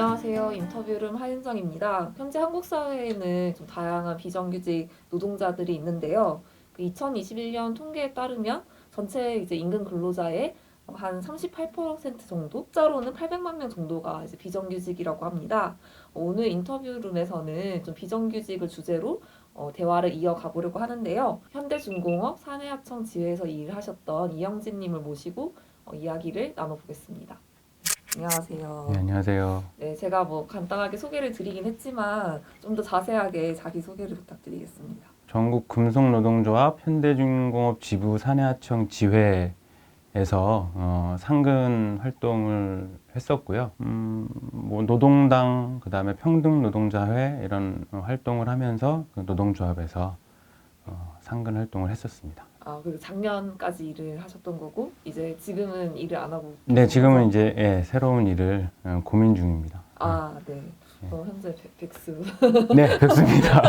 안녕하세요. 인터뷰룸 하윤정입니다. 현재 한국 사회에는 좀 다양한 비정규직 노동자들이 있는데요. 그 2021년 통계에 따르면 전체 이제 임금 근로자의 한 38% 정도, 숫자로는 800만 명 정도가 이제 비정규직이라고 합니다. 오늘 인터뷰룸에서는 좀 비정규직을 주제로 어, 대화를 이어가 보려고 하는데요. 현대중공업 사내하청 지회에서 일을 하셨던 이영진님을 모시고 어, 이야기를 나눠보겠습니다. 안녕하세요. 네, 안녕하세요. 네, 제가 뭐 간단하게 소개를 드리긴 했지만 좀 더 자세하게 자기 소개를 부탁드리겠습니다. 전국 금속노동조합 현대중공업 지부 사내하청 지회에서 어, 상근 활동을 했었고요. 음, 뭐 노동당 그다음에 평등노동자회 이런 어, 활동을 하면서 그 노동조합에서 어, 상근 활동을 했었습니다. 아, 그리고 작년까지 일을 하셨던 거고 이제 지금은 일을 안 하고 네, 지금은? 이제 예, 새로운 일을 어, 고민 중입니다. 아, 네. 네. 어, 현재 백- 백수. 네, 뵙습니다.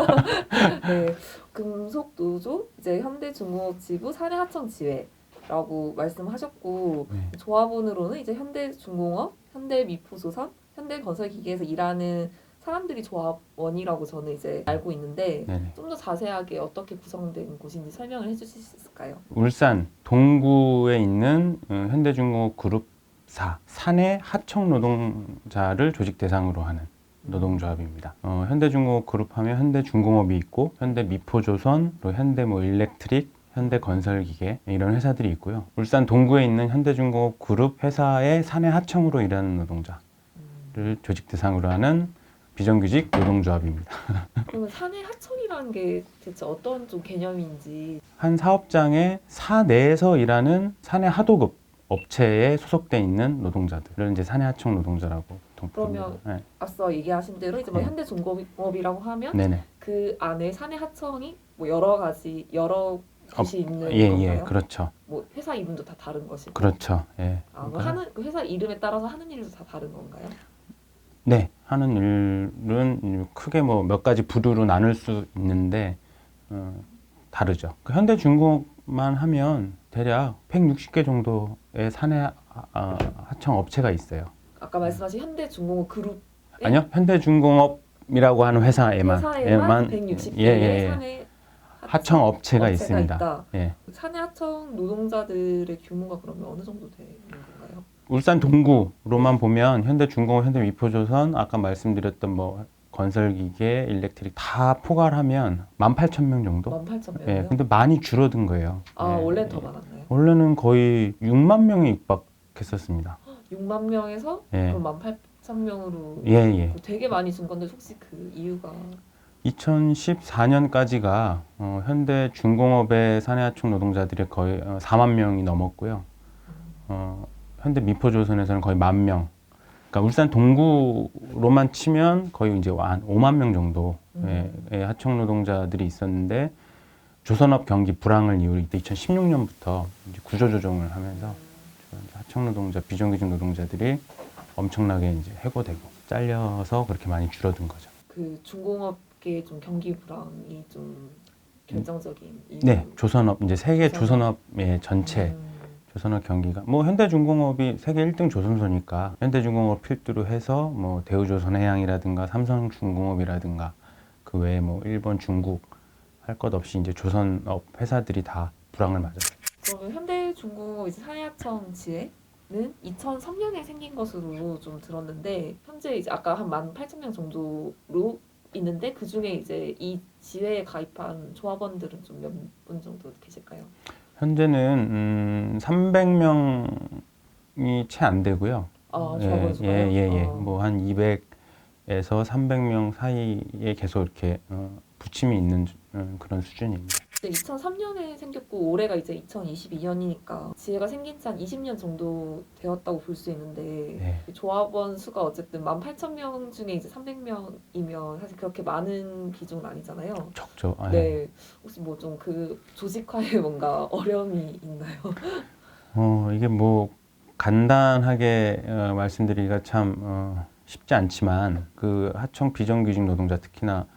네. 금속노조 이제 현대중공업 지부 사내하청 지회라고 말씀하셨고 네. 조합원으로는 이제 현대중공업, 현대미포조선, 현대건설기계에서 일하는 사람들이 조합원이라고 저는 이제 알고 있는데 네네. 좀 더 자세하게 어떻게 구성된 곳인지 설명을 해주실 수 있을까요? 울산 동구에 있는 어, 현대중공업 그룹사 사내 하청 노동자를 조직 대상으로 하는 노동조합입니다. 어, 현대중공업 그룹 하면 현대중공업이 있고 현대미포조선, 또 현대 뭐 일렉트릭, 현대건설기계 이런 회사들이 있고요. 울산 동구에 있는 현대중공업 그룹 회사의 사내 하청으로 일하는 노동자를 음. 조직 대상으로 하는 비정규직 노동조합입니다. 그러면 사내 하청이라는 게 대체 어떤 좀 개념인지 한 사업장의 사내에서 일하는 사내 하도급 업체에 소속돼 있는 노동자들을 이제 사내 하청 노동자라고 보통 그러면 부릅니다. 네. 앞서 얘기하신 대로 이제 뭐 네. 현대중공업이라고 하면 네네. 그 안에 사내 하청이 뭐 여러 가지 여러 곳이 있는 예, 건가요? 예, 그렇죠. 뭐 회사 이름도 다 다른 것이고. 그렇죠. 예. 아, 그 그러니까 하는 그 회사 이름에 따라서 하는 일도 다 다른 건가요? 네, 하는 일은 크게 뭐 몇 가지 부류로 나눌 수 있는데 어, 다르죠. 그 현대중공업만 하면 대략 160개 정도의 사내 하- 아, 하청 업체가 있어요. 아까 말씀하신 현대 중공업 그룹 아니요, 현대 중공업이라고 하는 회사에만 회사에만 에만 160개의 예, 예, 예. 사내 하청 업체가 업체가 있습니다. 있다. 예. 사내 하청 노동자들의 규모가 그러면 어느 정도 되는 건가요? 울산 동구로만 보면 현대중공업, 현대미포조선 아까 말씀드렸던 뭐 건설기계, 일렉트릭 다 포괄하면 18,000명 정도. 18,000명이요? 예, 근데 많이 줄어든 거예요. 아, 예, 원래는 예. 더 많았나요? 원래는 거의 6만 명에 육박했었습니다. 6만 명에서 예. 그럼 18,000명으로 예, 예. 되게 많이 준 건데 혹시 그 이유가 2014년까지가 어, 현대 중공업의 사내하청 노동자들이 거의 어, 4만 명이 넘었고요. 어, 현대 미포조선에서는 거의 만 명. 그러니까 울산 동구로만 치면 거의 이제 한 5만 명 정도의 음. 의 하청 노동자들이 있었는데 조선업 경기 불황을 이유로 이때 2016년부터 이제 구조 조정을 하면서 하청 노동자, 비정규직 노동자들이 엄청나게 이제 해고되고 잘려서 그렇게 많이 줄어든 거죠. 그 중공업계 좀 경기 불황이 좀 결정적인 이유. 네, 조선업 이제 세계 조선업. 조선업의 전체 음, 조선업 경기가 뭐 현대중공업이 세계 1등 조선소니까 현대중공업 필두로 해서 뭐 대우조선해양이라든가 삼성중공업이라든가 그 외에 뭐 일본, 중국 할 것 없이 이제 조선업 회사들이 다 불황을 맞았어요. 그러면 현대중공업 이제 사내하청 지회는 2003년에 생긴 것으로 좀 들었는데 현재 이제 아까 한 18,000명 정도로 있는데 그 중에 이제 이 지회에 가입한 조합원들은 좀 몇 분 정도 계실까요? 현재는 음, 300명이 채 안 되고요. 아 예? 예, 예, 예. 어. 뭐한 200에서 300명 사이에 계속 이렇게 어, 부침이 있는 어, 그런 수준입니다. 이제 2003년에 생겼고 올해가 이제 2022년이니까 지혜가 생긴 지 한 20년 정도 되었다고 볼 수 있는데 네. 조합원 수가 어쨌든 18,000명 중에 이제 300명이면 사실 그렇게 많은 비중은 아니잖아요. 적죠. 아, 예. 네. 혹시 뭐 좀 그 조직화에 뭔가 어려움이 있나요? 어, 이게 뭐 간단하게 어, 말씀드리기가 참 어, 쉽지 않지만 그 하청 비정규직 노동자 특히나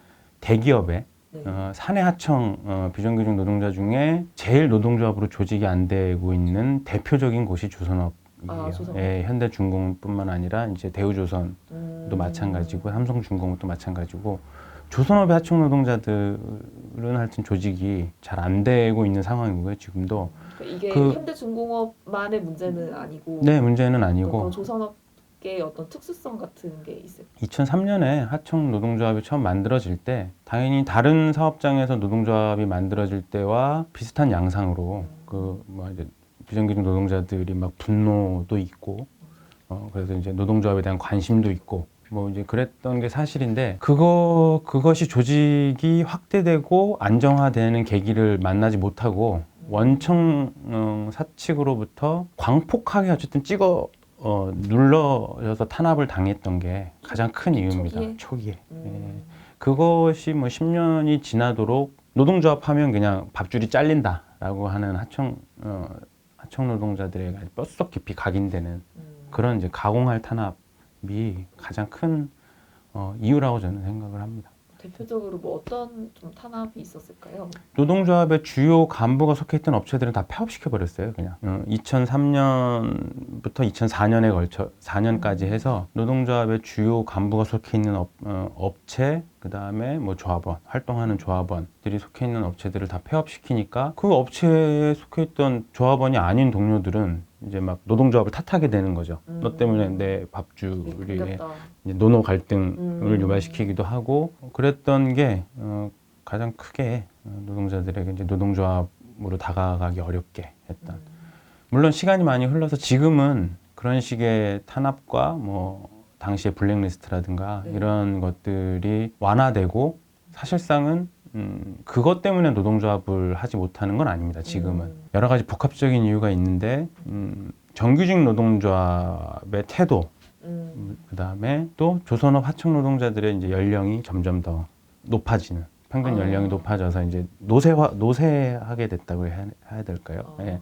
대기업에 네. 어, 사내 하청 어, 비정규직 노동자 중에 제일 노동조합으로 조직이 안 되고 있는 대표적인 곳이 조선업 아, 조선업. 예, 현대중공업뿐만 아니라 이제 대우조선도 음. 마찬가지고 삼성중공업도 마찬가지고 조선업의 하청 노동자들은 하여튼 조직이 잘 안 되고 있는 상황이고요. 지금도 그러니까 이게 그- 현대중공업만의 문제는 아니고 네 문제는 아니고 조선업 계의 어떤 특수성 같은 게 있어요. 2003년에 하청 노동조합이 처음 만들어질 때 당연히 다른 사업장에서 노동조합이 만들어질 때와 비슷한 양상으로 그 뭐 이제 비정규직 노동자들이 막 분노도 있고 어 그래서 이제 노동조합에 대한 관심도 있고 뭐 이제 그랬던 게 사실인데 그거 그것이 조직이 확대되고 안정화되는 계기를 만나지 못하고 원청 어, 사측으로부터 광폭하게 어쨌든 찍어 어, 눌러져서 탄압을 당했던 게 가장 큰 이유입니다. 초기에? 초기에. 예. 음. 그것이 뭐 10년이 지나도록 노동조합 하면 그냥 밥줄이 잘린다라고 하는 하청 어, 하청 노동자들의 뼛속 깊이 각인되는 음. 그런 이제 가공할 탄압이 가장 큰 어, 이유라고 저는 생각을 합니다. 대표적으로 뭐 어떤 좀 탄압이 있었을까요? 노동조합의 주요 간부가 속해 있던 업체들은 다 폐업시켜 버렸어요. 그냥 어, 2003년부터 2004년에 걸쳐 4년까지 해서 노동조합의 주요 간부가 속해 있는 업, 어, 업체 그 다음에 뭐 조합원 활동하는 조합원들이 속해 있는 업체들을 다 폐업시키니까 그 업체에 속해 있던 조합원이 아닌 동료들은 이제 막 노동조합을 탓하게 되는 거죠. 음. 너 때문에 내 밥줄이 걸렸다. 이제 노노 갈등을 음. 유발시키기도 하고 그랬던 게 어, 가장 크게 어, 노동자들에게 이제 노동조합으로 다가가기 어렵게 했던. 음. 물론 시간이 많이 흘러서 지금은 그런 식의 탄압과 뭐 당시의 블랙리스트라든가 네. 이런 것들이 완화되고 사실상은 음, 그것 때문에 노동조합을 하지 못하는 건 아닙니다. 지금은 음. 여러 가지 복합적인 이유가 있는데 음, 정규직 노동조합의 태도 음. 그 다음에 또 조선업 하청 노동자들의 이제 연령이 점점 더 높아지는 평균 아. 연령이 높아져서 이제 노쇠화 노쇠하게 됐다고 해야, 해야 될까요? 아. 예.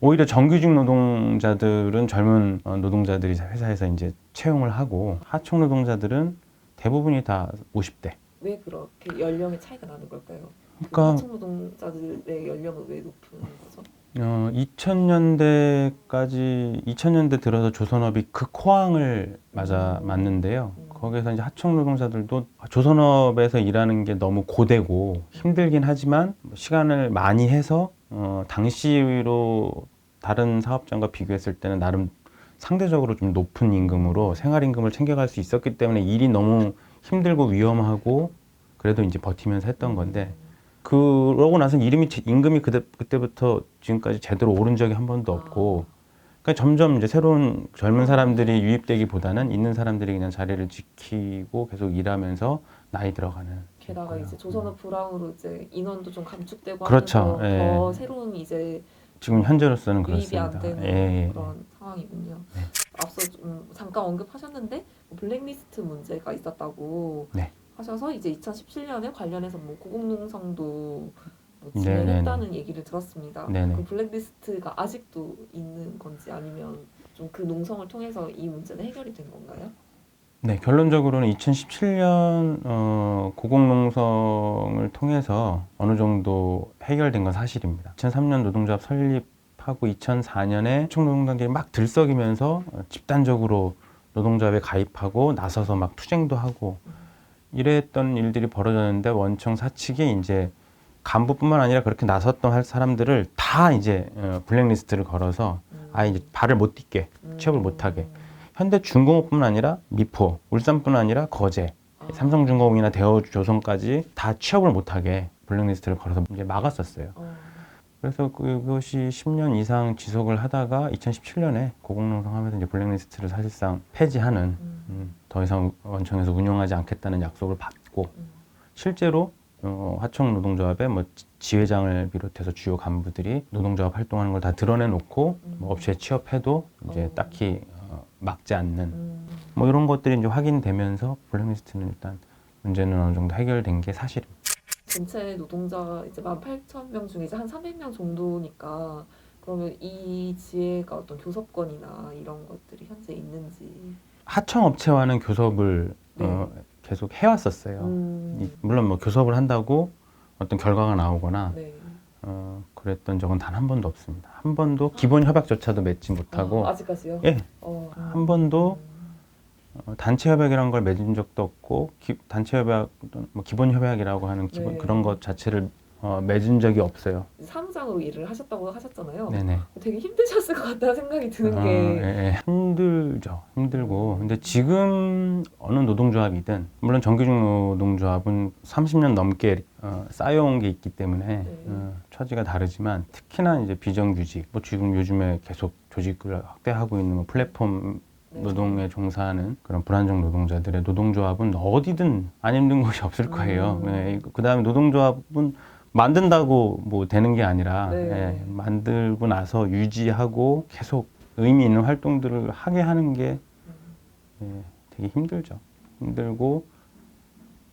오히려 정규직 노동자들은 젊은 어, 노동자들이 회사에서 이제 채용을 하고 하청 노동자들은 대부분이 다 50대. 왜 그렇게 연령의 차이가 나는 걸까요? 그러니까 하청 노동자들의 연령은 왜 높은 거죠? 어, 2000년대까지 2000년대 들어서 조선업이 극호황을 맞아 음. 맞는데요. 음. 거기서 이제 하청 노동자들도 조선업에서 일하는 게 너무 고되고 힘들긴 하지만 시간을 많이 해서 어, 당시로 다른 사업장과 비교했을 때는 나름 상대적으로 좀 높은 임금으로 생활 임금을 챙겨갈 수 있었기 때문에 일이 너무 힘들고 위험하고 그래도 이제 버티면서 했던 건데 그러고 나서 이름이 제- 임금이 그때 그때부터 지금까지 제대로 오른 적이 한 번도 없고 그러니까 점점 이제 새로운 젊은 사람들이 유입되기보다는 있는 사람들이 그냥 자리를 지키고 계속 일하면서 나이 들어가는 게다가 있고요. 이제 조선업 불황으로 이제 인원도 좀 감축되고 그렇죠. 예. 더 새로운 이제 지금 현재로서는 유입이 안 그렇습니다. 되는 예, 예. 그런 상황이군요. 네. 앞서 좀 잠깐 언급하셨는데 뭐 블랙리스트 문제가 있었다고 네. 하셔서 이제 2017년에 관련해서 뭐 고공농성도 뭐 네, 진행했다는 얘기를 들었습니다. 네네. 그 블랙리스트가 아직도 있는 건지 아니면 좀 그 농성을 통해서 이 문제는 해결이 된 건가요? 네, 결론적으로는 2017년 어, 고공농성을 통해서 어느 정도 해결된 건 사실입니다. 2003년 노동조합 설립 하고 2004년에 총노동당들이 막 들썩이면서 어, 집단적으로 노동조합에 가입하고 나서서 막 투쟁도 하고 이랬던 일들이 벌어졌는데 원청 사측이 이제 간부뿐만 아니라 그렇게 나섰던 할 사람들을 다 이제 어, 블랙리스트를 걸어서 음. 아예 이제 발을 못 딛게 음. 취업을 못 하게. 현대 중공업뿐만 아니라 미포, 울산뿐 아니라 거제, 아. 삼성중공업이나 대우조선까지 다 취업을 못 하게 블랙리스트를 걸어서 이제 막았었어요. 어. 그래서 그것이 10년 이상 지속을 하다가 2017년에 고공농성하면서 이제 블랙리스트를 사실상 폐지하는 음. 음, 더 이상 원청에서 운영하지 않겠다는 약속을 받고 음. 실제로 어, 하청 노동조합의 뭐 지- 지회장을 비롯해서 주요 간부들이 노동조합 활동하는 걸 다 드러내놓고 음. 뭐 업체에 취업해도 이제 어. 딱히 어, 막지 않는 음. 뭐 이런 것들이 이제 확인되면서 블랙리스트는 일단 문제는 어느 정도 해결된 게 사실입니다. 전체 노동자 이제 18,000명 중에 이제 한 300명 정도니까 그러면 이 지회가 어떤 교섭권이나 이런 것들이 현재 있는지 하청 업체와는 교섭을 어, 계속 해왔었어요. 음. 이- 물론 뭐 교섭을 한다고 어떤 결과가 나오거나 네. 어, 그랬던 적은 단 한 번도 없습니다. 한 번도 기본 협약조차도 맺지 못하고 아, 아직까지요? 예, 어, 한 번도 어, 단체 협약이라는 걸 맺은 적도 없고 기- 단체 협약, 뭐 기본 협약이라고 하는 기본 네. 그런 것 자체를 어, 맺은 적이 없어요. 사무장으로 일을 하셨다고 하셨잖아요. 네네. 되게 힘드셨을 것 같다는 생각이 드는 어, 게 예, 예. 힘들죠. 힘들고. 근데 지금 어느 노동조합이든 물론 정규직 노동조합은 30년 넘게 어, 쌓여온 게 있기 때문에 네. 어, 처지가 다르지만 특히나 이제 비정규직, 뭐 지금 요즘에 계속 조직을 확대하고 있는 뭐 플랫폼 네. 노동에 종사하는 그런 불안정 노동자들의 노동조합은 어디든 안 힘든 곳이 없을 거예요. 음. 예, 그다음에 노동조합은 만든다고 뭐 되는 게 아니라 네. 예, 만들고 나서 유지하고 계속 의미 있는 활동들을 하게 하는 게 예, 되게 힘들죠. 힘들고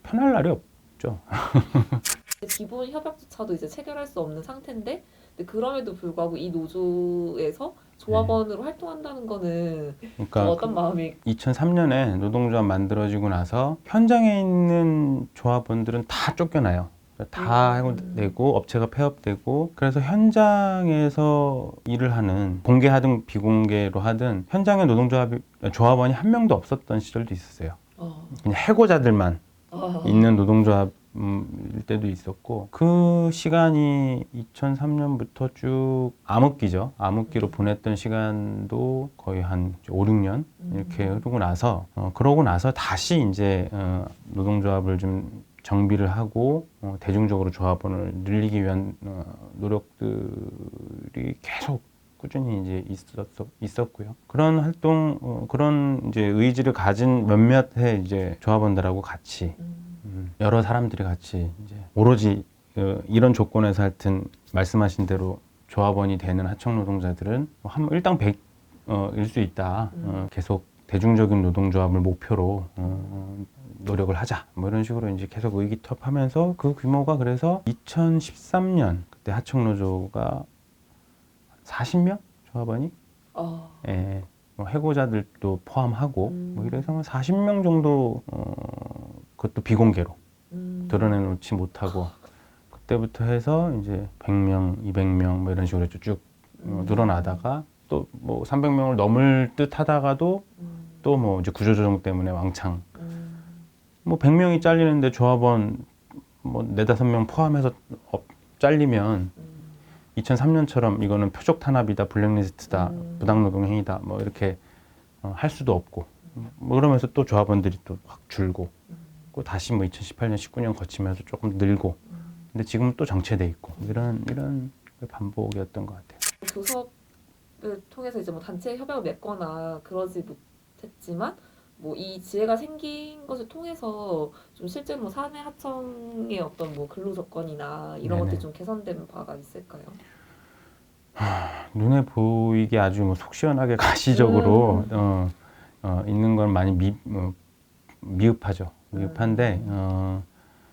편할 날이 없죠. 기본 협약조차도 이제 체결할 수 없는 상태인데 근데 그럼에도 불구하고 이 노조에서 조합원으로 활동한다는 거는 좀 그러니까 어떤 마음이 2003년에 노동조합 만들어지고 나서 현장에 있는 조합원들은 다 쫓겨나요. 다 음. 해고되고 업체가 폐업되고 그래서 현장에서 일을 하는 공개하든 비공개로 하든 현장에 노동조합이 조합원이 한 명도 없었던 시절도 있었어요. 어, 그냥 해고자들만 아, 있는 노동조합 일 때도 있었고 그 시간이 2003년부터 쭉 암흑기죠. 암흑기로 보냈던 시간도 거의 한 5, 6년 이렇게 음. 흐르고 나서 어, 그러고 나서 다시 이제 어, 노동조합을 좀 정비를 하고 어, 대중적으로 조합원을 늘리기 위한 어, 노력들이 계속 꾸준히 이제 있었 있었고요. 그런 활동 어, 그런 이제 의지를 가진 몇몇의 이제 조합원들하고 같이 음, 음, 여러 사람들이 같이 이제 오로지 어, 이런 조건에서 하여튼 말씀하신 대로 조합원이 되는 하청 노동자들은 뭐한 일당 백일 수 있다. 어, 계속 대중적인 노동조합을 목표로 어, 노력을 하자. 뭐 이런 식으로 이제 계속 의기투합하면서 그 규모가 그래서 2013년 그때 하청 노조가 40명 조합원이 아, 예, 뭐 해고자들도 포함하고 음. 뭐 이래서 한 40명 정도 어, 그것도 비공개로 음, 드러내놓지 못하고 그때부터 해서 이제 100명, 200명 뭐 이런 식으로 쭉 음. 늘어나다가 또 뭐 300명을 넘을 듯 하다가도 음, 또뭐 이제 구조조정 때문에 왕창 음, 뭐 100명이 잘리는데 조합원 뭐 네다섯 명 포함해서 업- 잘리면 음, 2003년처럼 이거는 표적 탄압이다, 블랙리스트다, 음. 부당노동 행위다, 뭐 이렇게 어, 할 수도 없고, 뭐 그러면서 또 조합원들이 또 확 줄고, 음. 또 다시 뭐 2018년, 19년 거치면서 조금 늘고, 근데 지금은 또 정체돼 있고 이런 이런 반복이었던 것 같아요. 교섭을 통해서 이제 뭐 단체 협약을 맺거나 그러지 못했지만 뭐 이 지혜가 생긴 것을 통해서 좀 실제로 뭐 사내 하청의 어떤 뭐 근로 조건이나 이런 네네. 것들이 좀 개선된 바가 있을까요? 눈에 보이게 아주 뭐 속 시원하게 가시적으로 음. 어, 어, 있는 건 많이 미, 어, 미흡하죠. 미흡한데 음. 어,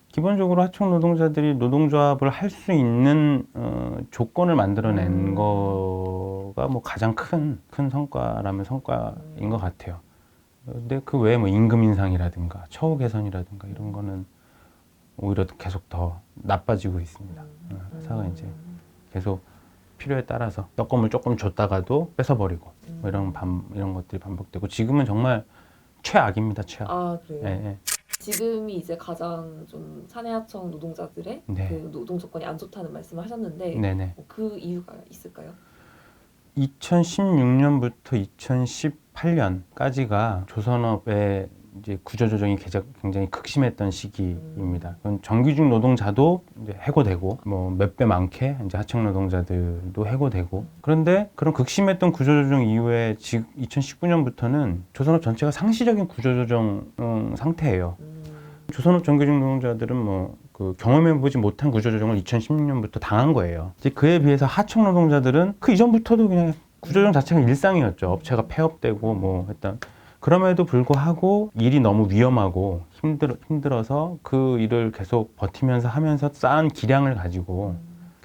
기본적으로 하청 노동자들이 노동조합을 할 수 있는 어, 조건을 만들어낸 음. 거가 뭐 가장 큰 큰 성과라면 성과인 음. 것 같아요. 근데 그 외에 뭐 임금 인상이라든가 처우 개선이라든가 이런 거는 오히려 계속 더 나빠지고 있습니다. 어, 회사가 이제 계속 필요에 따라서 떡검을 조금 줬다가도 뺏어버리고 뭐 이런 반 이런 것들이 반복되고 지금은 정말 최악입니다 최악. 아 그래요. 예, 예. 지금이 이제 가장 좀 사내 하청 노동자들의 네. 그 노동 조건이 안 좋다는 말씀을 하셨는데 네네. 뭐그 이유가 있을까요? 2016년부터 2018년까지가 조선업의 이제 구조조정이 굉장히 극심했던 시기입니다. 그건 정규직 노동자도 이제 해고되고 뭐 몇 배 많게 이제 하청 노동자들도 해고되고 그런데 그런 극심했던 구조조정 이후에 지금 2019년부터는 조선업 전체가 상시적인 구조조정 음, 상태예요. 음, 조선업 정규직 노동자들은 뭐 그 경험해보지 못한 구조조정을 2016년부터 당한 거예요. 이제 그에 비해서 하청 노동자들은 그 이전부터도 그냥 구조조정 자체가 일상이었죠. 업체가 폐업되고 뭐 했던. 그럼에도 불구하고 일이 너무 위험하고 힘들, 힘들어서 그 일을 계속 버티면서 하면서 쌓은 기량을 가지고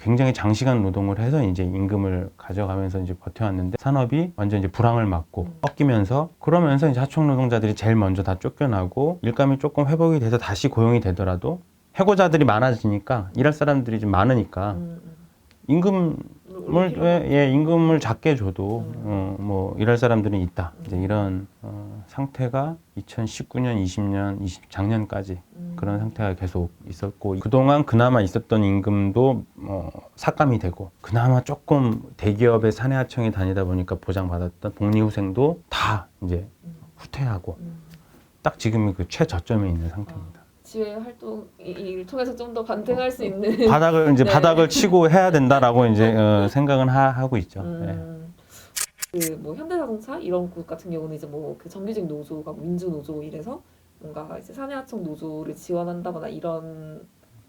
굉장히 장시간 노동을 해서 이제 임금을 가져가면서 이제 버텨왔는데 산업이 완전 이제 불황을 맞고 꺾이면서 그러면서 이제 하청 노동자들이 제일 먼저 다 쫓겨나고 일감이 조금 회복이 돼서 다시 고용이 되더라도 해고자들이 많아지니까 일할 사람들이 좀 많으니까 음, 음. 임금을 예, 예, 임금을 작게 줘도 음. 어, 뭐 일할 사람들은 있다. 이제 이런 어, 상태가 2019년, 20년, 20 작년까지 음. 그런 상태가 계속 있었고 그동안 그나마 있었던 임금도 어, 삭감이 되고 그나마 조금 대기업의 사내하청에 다니다 보니까 보장받았던 복리후생도 다 이제 후퇴하고 음. 딱 지금이 그 최저점에 있는 상태입니다. 지회 활동 이- 이를 통해서 좀 더 반등할 수 있는 바닥을 이제 네. 바닥을 치고 해야 된다라고 이제 어, 생각은 하, 하고 있죠. 예. 음, 그 뭐 현대자동차 이런 곳 같은 경우는 이제 뭐 그 정규직 노조가 민주 노조 이래서 뭔가 이제 사내하청 노조를 지원한다거나 이런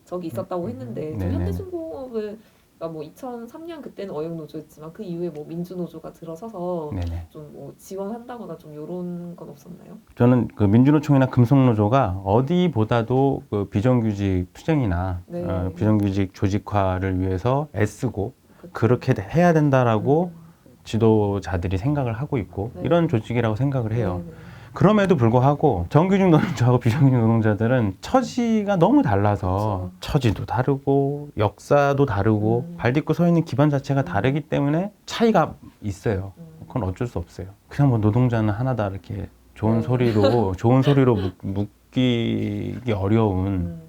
적이 있었다고 했는데 좀 네네. 현대중공업은 그러니까 뭐 2003년 그때는 어용 노조였지만 그 이후에 뭐 민주 노조가 들어서서. 좀 뭐 지원한다거나 좀 이런 건 없었나요? 저는 그 민주노총이나 금속노조가 어디보다도 그 비정규직 투쟁이나 네. 어, 비정규직 조직화를 위해서 애쓰고 그쵸. 그렇게 해야 된다라고 음. 지도자들이 생각을 하고 있고 네. 이런 조직이라고 생각을 해요. 네, 네. 그럼에도 불구하고 정규직 노동자하고 비정규직 노동자들은 처지가 너무 달라서 처지도 다르고 역사도 다르고 음. 발 딛고 서 있는 기반 자체가 음. 다르기 때문에 차이가 있어요. 음. 그건 어쩔 수 없어요. 그냥 뭐 노동자는 하나다 이렇게 좋은 네. 소리로 좋은 소리로 묶, 묶이기 어려운 음.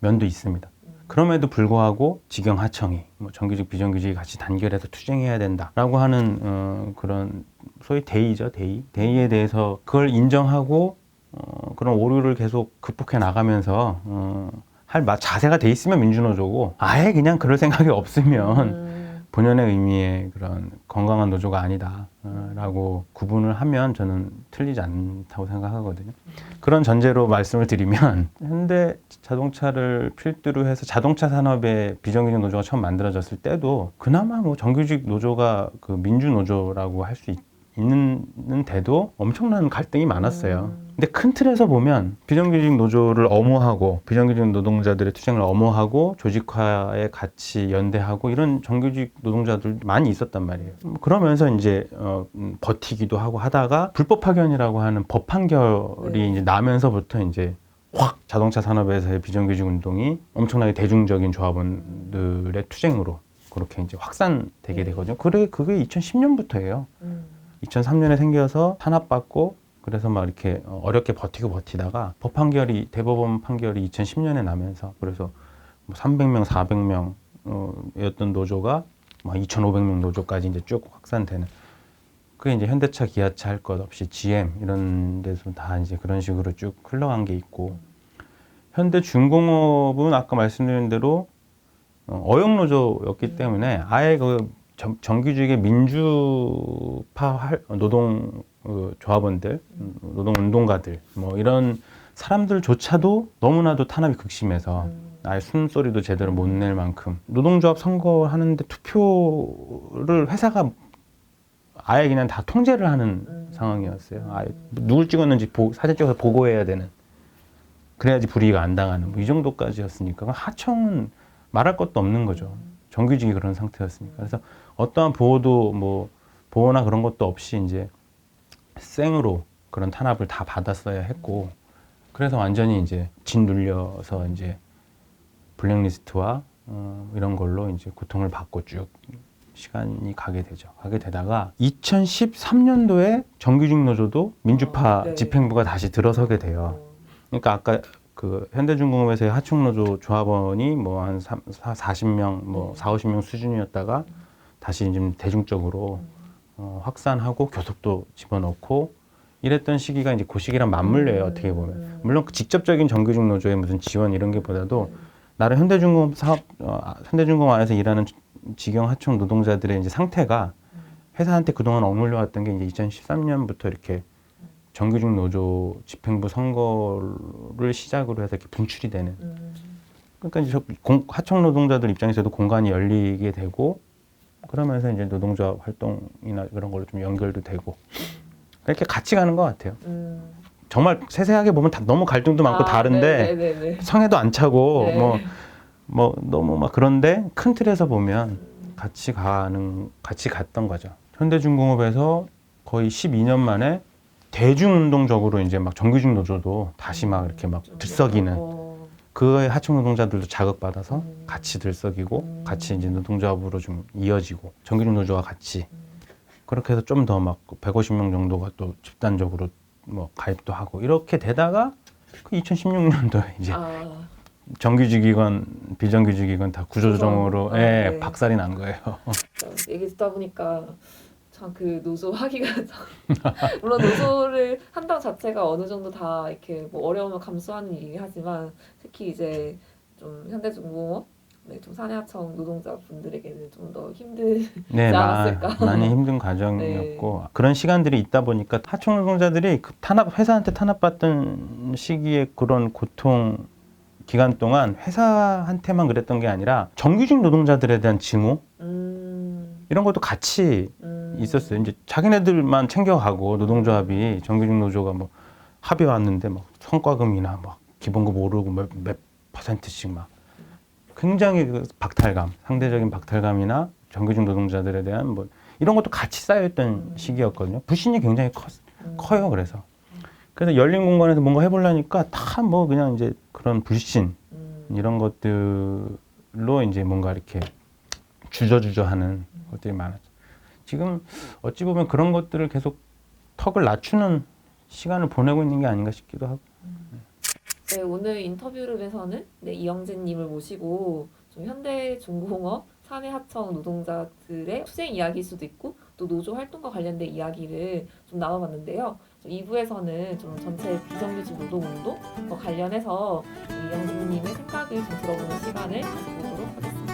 면도 있습니다. 음. 그럼에도 불구하고 직영 하청이 뭐 정규직 비정규직이 같이 단결해서 투쟁해야 된다라고 하는 어, 그런 소위 대의죠 대의 대의에 대해서 그걸 인정하고 어, 그런 오류를 계속 극복해 나가면서 어, 할 마- 자세가 돼 있으면 민주노조고 아예 그냥 그럴 생각이 없으면 음. 본연의 의미의 그런 건강한 노조가 아니다라고 구분을 하면 저는 틀리지 않다고 생각하거든요. 그런 전제로 말씀을 드리면 현대 자동차를 필두로 해서 자동차 산업의 비정규직 노조가 처음 만들어졌을 때도 그나마 뭐 정규직 노조가 그 민주 노조라고 할 수 있 는데도 엄청난 갈등이 많았어요. 음. 근데 큰 틀에서 보면 비정규직 노조를 엄호하고 비정규직 노동자들의 투쟁을 엄호하고 조직화에 같이 연대하고 이런 정규직 노동자들 많이 있었단 말이에요. 음, 그러면서 이제 어, 음, 버티기도 하고 하다가 불법 파견이라고 하는 법 판결이 네. 이제 나면서부터 이제 확 자동차 산업에서의 비정규직 운동이 엄청나게 대중적인 조합원들의 투쟁으로 그렇게 이제 확산되게 네. 되거든요. 그래 그게 2010년부터예요. 음. 2003년에 생겨서 탄압받고 그래서 막 이렇게 어, 어렵게 버티고 버티다가 법 판결이 대법원 판결이 2010년에 나면서 그래서 뭐 300명, 400명 어, 였던 노조가 막 2,500명 노조까지 이제 쭉 확산되는 그게 이제 현대차, 기아차 할 것 없이 GM 이런 데서 다 이제 그런 식으로 쭉 흘러간 게 있고 현대 중공업은 아까 말씀드린 대로 어, 어용 노조였기 음. 때문에 아예 그 정- 정규직의 민주파 활- 노동 어, 조합원들, 음, 노동 운동가들 뭐 이런 사람들조차도 너무나도 탄압이 극심해서 음. 아예 숨소리도 제대로 못 낼 만큼 노동조합 선거하는데 투표를 회사가 아예 그냥 다 통제를 하는 음. 상황이었어요. 아예 누굴 찍었는지 보- 사진 찍어서 보고해야 되는. 그래야지 불이익을 안 당하는 뭐 이 정도까지였으니까 하청은 말할 것도 없는 거죠. 정규직이 그런 상태였으니까. 그래서 어떠한 보호도 뭐 보호나 그런 것도 없이 이제 생으로 그런 탄압을 다 받았어야 했고 그래서 완전히 이제 짓눌려서 이제 블랙리스트와 어, 이런 걸로 이제 고통을 받고 쭉 시간이 가게 되죠. 가게 되다가 2013년도에 정규직 노조도 민주파 어, 네. 집행부가 다시 들어서게 돼요. 어. 그러니까 아까 그 현대중공업에서의 하청노조 조합원이 뭐한 40명, 뭐 네. 4, 50명 수준이었다가 다시 좀 대중적으로 어, 확산하고 교섭도 집어넣고 이랬던 시기가 이제 그 시기랑 맞물려요 음. 어떻게 보면 물론 그 직접적인 정규직 노조의 무슨 지원 이런 게보다도 네. 나름 현대중공업 사업 어, 아, 현대중공업 안에서 일하는 직영 하청 노동자들의 이제 상태가 회사한테 그동안 억눌려 왔던 게 이제 2013년부터 이렇게 정규직 노조 집행부 선거를 시작으로 해서 이렇게 분출이 되는 음. 그러니까 이제 저 공- 하청 노동자들 입장에서도 공간이 열리게 되고 그러면서 이제 노동조합 활동이나 그런 걸로 좀 연결도 되고 이렇게 같이 가는 것 같아요. 음. 정말 세세하게 보면 다 너무 갈등도 많고 아, 다른데 네네네. 성에도 안 차고 네. 뭐 뭐 너무 막 그런데 큰 틀에서 보면 같이 가는 같이 갔던 거죠. 현대중공업에서 거의 12년 만에 대중운동적으로 이제 막 정규직 노조도 다시 막 이렇게 막좀 들썩이는 어, 그거에 하청 노동자들도 자극받아서 음. 같이 들썩이고 음. 같이 이제 노동조합으로 좀 이어지고 정규직 노조와 같이 음. 그렇게 해서 좀 더 막 150명 정도가 또 집단적으로 뭐 가입도 하고 이렇게 되다가 그 2016년도에 이제 아, 정규직이건 비정규직이건 다 구조조정으로 구조조정. 아, 예, 네. 박살이 난 거예요. 진짜 얘기 듣다 보니까 참 그 노조 하기가 참 물론 노조를 한다는 자체가 어느 정도 다 이렇게 뭐 어려움을 감수하는 일이긴 하지만 특히 이제 좀 현대중공업 네, 좀 사내하청 노동자분들에게는 좀 더 힘든 네, 있지 마, 않았을까. 많이 힘든 과정이었고 그런 시간들이 있다 보니까 하청 노동자들이 그 탄압 회사한테 탄압받던 시기에 그런 고통 기간 동안 회사한테만 그랬던 게 아니라 정규직 노동자들에 대한 증오 음, 이런 것도 같이 음, 있었어요. 이제 자기네들만 챙겨가고 노동조합이 정규직 노조가 뭐 합의 왔는데 막 성과금이나 막 기본급 오르고 몇, 몇 퍼센트씩 막 굉장히 그 박탈감, 상대적인 박탈감이나 정규직 노동자들에 대한 뭐 이런 것도 같이 쌓여있던 음. 시기였거든요. 불신이 굉장히 컸, 음, 커요. 그래서 그래서 열린 공간에서 뭔가 해보려니까 다 뭐 그냥 이제 그런 불신 음, 이런 것들로 이제 뭔가 이렇게 주저주저하는 것들이 많았죠. 지금 어찌 보면 그런 것들을 계속 턱을 낮추는 시간을 보내고 있는 게 아닌가 싶기도 하고. 네, 오늘 인터뷰룸에서는 네, 이영진님을 모시고 좀 현대 중공업 사내 하청 노동자들의 투쟁 이야기일 수도 있고 또 노조 활동과 관련된 이야기를 좀 나눠봤는데요. 2부에서는 좀 전체 비정규직 노동운동과 관련해서 이영진님의 생각을 좀 들어보는 시간을 가져보도록 하겠습니다.